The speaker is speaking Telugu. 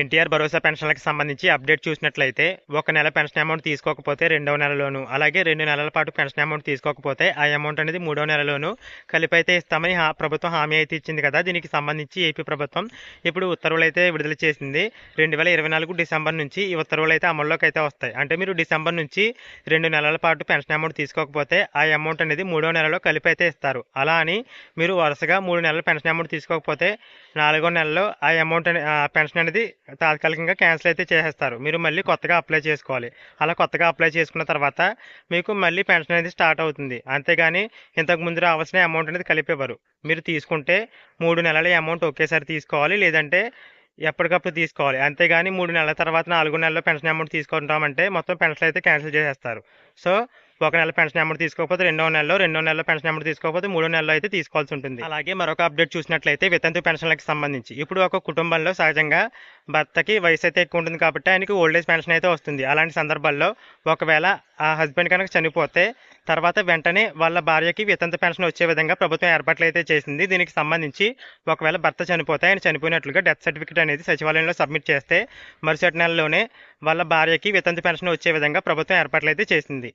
ఎన్టీఆర్ భరోసా పెన్షన్లకు సంబంధించి అప్డేట్ చూసినట్లయితే ఒక నెల పెన్షన్ అమౌంట్ తీసుకోకపోతే రెండవ నెలలోను అలాగే రెండు నెలల పాటు పెన్షన్ అమౌంట్ తీసుకోకపోతే ఆ అమౌంట్ అనేది మూడవ నెలలోను కలిపైతే ఇస్తామని ప్రభుత్వం హామీ అయితే ఇచ్చింది కదా. దీనికి సంబంధించి ఏపీ ప్రభుత్వం ఇప్పుడు ఉత్తర్వులు అయితే విడుదల చేసింది. రెండు వేల ఇరవై నాలుగు డిసెంబర్ నుంచి ఈ ఉత్తర్వులు అయితే అమల్లోకి అయితే వస్తాయి. అంటే మీరు డిసెంబర్ నుంచి రెండు నెలల పాటు పెన్షన్ అమౌంట్ తీసుకోకపోతే ఆ అమౌంట్ అనేది మూడో నెలలో కలిపి అయితే ఇస్తారు. అలా అని మీరు వరుసగా మూడు నెలల పెన్షన్ అమౌంట్ తీసుకోకపోతే నాలుగో నెలలో ఆ అమౌంట్ ఆ పెన్షన్ అనేది తాత్కాలికంగా క్యాన్సిల్ అయితే చేసేస్తారు. మీరు మళ్ళీ కొత్తగా అప్లై చేసుకోవాలి. అలా కొత్తగా అప్లై చేసుకున్న తర్వాత మీకు మళ్ళీ పెన్షన్ అనేది స్టార్ట్ అవుతుంది. అంతేగాని ఇంతకు ముందు రావాల్సిన అమౌంట్ అనేది కలిపేవారు. మీరు తీసుకుంటే మూడు నెలల అమౌంట్ ఒకేసారి తీసుకోవాలి లేదంటే ఎప్పటికప్పుడు తీసుకోవాలి. అంతేగాని మూడు నెలల తర్వాత నాలుగు నెలల పెన్షన్ అమౌంట్ తీసుకుంటామంటే మొత్తం పెన్షన్ అయితే క్యాన్సిల్ చేసేస్తారు. సో ఒక నెల పెన్షన్ అమౌంట్ తీసుకోకపోతే రెండో నెలలో రెండో నెలలో పెన్షన్ అమౌంట్ తీసుకోకపోతే మూడో నెలలో అయితే తీసుకోవాల్సి ఉంటుంది. అలాగే మరొక అప్డేట్ చూసినట్లయితే వితంతు పెన్షన్లకు సంబంధించి. ఇప్పుడు ఒక కుటుంబంలో సహజంగా భర్తకి వయసు అయితే ఎక్కువ ఉంటుంది కాబట్టి ఆయనకి ఓల్డ్ ఏజ్ పెన్షన్ అయితే వస్తుంది. అలాంటి సందర్భాల్లో ఒకవేళ ఆ హస్బెండ్ కనుక చనిపోతే తర్వాత వెంటనే వాళ్ళ భార్యకి వితంత పెన్షన్ వచ్చే విధంగా ప్రభుత్వం ఏర్పాట్లు అయితే చేసింది. దీనికి సంబంధించి ఒకవేళ భర్త చనిపోతే ఆయన చనిపోయినట్లుగా డెత్ సర్టిఫికేట్ అనేది సచివాలయంలో సబ్మిట్ చేస్తే మరుసటి నెలలోనే వాళ్ళ భార్యకి వితంత పెన్షన్ వచ్చే విధంగా ప్రభుత్వం ఏర్పాట్లు అయితే చేసింది.